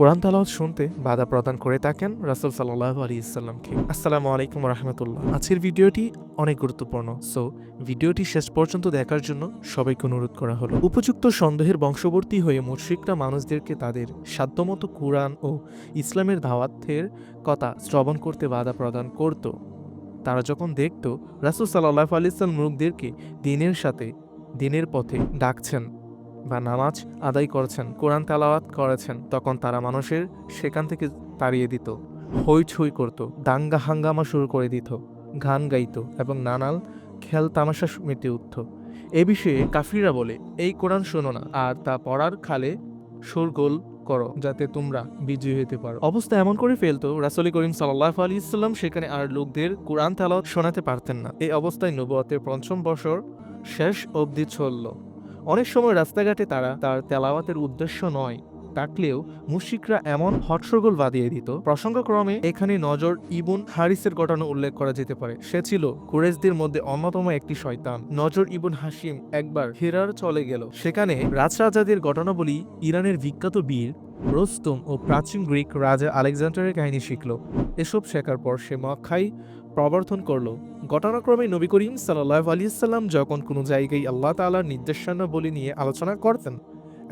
কোরআন তালাওয়াত শুনতে বাধা প্রদান করে থাকেন রাসুল সাল্লাহ আলী ইসলামকে আসসালামু আলাইকুম রহমতুল্লাহ। আজকের ভিডিওটি অনেক গুরুত্বপূর্ণ। সো ভিডিওটি শেষ পর্যন্ত দেখার জন্য সবাইকে অনুরোধ করা হলো। উপযুক্ত সন্দেহের বংশবর্তী হয়ে মুশ্রিকরা মানুষদেরকে তাদের সাধ্যমতো কোরআন ও ইসলামের দাওয়াতের কথা শ্রবণ করতে বাধা প্রদান করত। তারা যখন দেখত, রাসুল সাল্লাহ আলি ইসলাম লোকদেরকে দিনের সাথে দিনের পথে ডাকছেন। বা নামাজ আদায় করেছেন, কোরআন তালাওয়াত করেছেন, তখন তারা মানুষের সেখান থেকে তাড়িয়ে দিত হইচই করত, দাঙ্গা হাঙ্গামা শুরু করে দিত, গান গাইত এবং নানাল খেল তামাশা মেতে উঠত। এ বিষয়ে কাফিরা বলে, এই কোরআন শোনো না, আর তা পড়ার খালে শোরগোল করো, যাতে তোমরা বিজয়ী হতে পারো। অবস্থা এমন করে ফেলতো, রাসুল করিম সাল্লাহ আলী ইসলাম সেখানে আর লোকদের কোরআন তালাওয়াত শোনাতে পারতেন না। এই অবস্থায় নবুয়তের পঞ্চম বছর শেষ অবধি চলল। অনেক সময় রাস্তাঘাটে তারা তার তেলাওয়াতের উদ্দেশ্য নয় ডাকলেও মুশিকরা এমন হট্টগোল বাদিয়ে দিত। প্রসঙ্গক্রমে, এখানে নজর ইবুন হারিসের ঘটনা উল্লেখ করা যেতে পারে। সে ছিল কুরেশদের মধ্যে অন্যতম একটি শয়তান। নজর ইবুন হাসিম একবার হেরার চলে গেল। সেখানে রাজরাজাদের ঘটনাবলী ইরানের বিখ্যাত বীর, রোস্তম ও প্রাচীন গ্রিক রাজা আলেকজান্ডারের কাহিনী শিখল। এসব শেখার পর সে মক্কাই প্রবর্তন করল। ঘটনাক্রমে নবী করিম সাল্লাহ আলিয়াল্লাম যখন কোনো জায়গায় আল্লাহ তালার নির্দেশনাবলী নিয়ে আলোচনা করতেন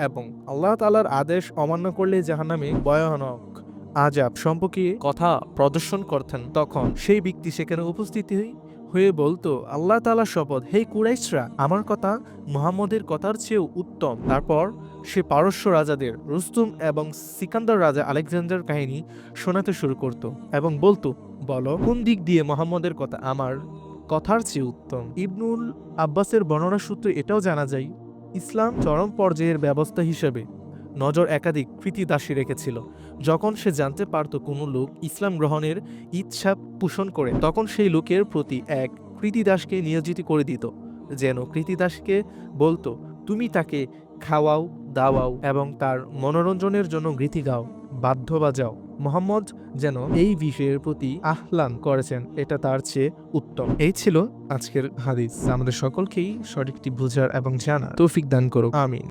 এবং আল্লাহ তালার আদেশ অমান্য করলে জাহান্নামে ভয়ানক আজাব সম্পর্কে কথা প্রদর্শন করতেন, তখন সেই ব্যক্তি সেখানে উপস্থিত হয়ে বলতো, আল্লাহ তালার শপথ, হে কুরাইশরা, আমার কথা মুহাম্মদের কথার চেয়েও উত্তম। তারপর সে পারস্য রাজাদের রুস্তুম এবং সিকান্দার রাজা আলেকজান্ডার কাহিনী শোনাতে শুরু করত এবং বলতো, বলো, কোন দিক দিয়ে মোহাম্মদের কথা আমার কথার চেয়ে উত্তম? ইবনুল আব্বাসের বর্ণনা সূত্রে এটাও জানা যায়, ইসলাম চরম পর্যায়ের ব্যবস্থা হিসেবে নজর একাধিক কৃতিদাসী রেখেছিল। যখন সে জানতে পারত কোনো লোক ইসলাম গ্রহণের ইচ্ছা পোষণ করে, তখন সেই লোকের প্রতি এক কৃতিদাসকে নিয়োজিত করে দিত। যেন কৃতিদাসকে বলতো, তুমি তাকে খাওয়াও দাওয়াও এবং তার মনোরঞ্জনের জন্য গীতি গাও বাধ্য বাজাও। মোহাম্মদ যেন এই বিষয়ের প্রতি আহ্লান করেছেন, এটা তার চেয়ে উত্তম। এই ছিল আজকের হাদিস। আমাদের সকলকেই সঠিকটি বোঝার এবং জানা তৌফিক দান করুক। আমিন।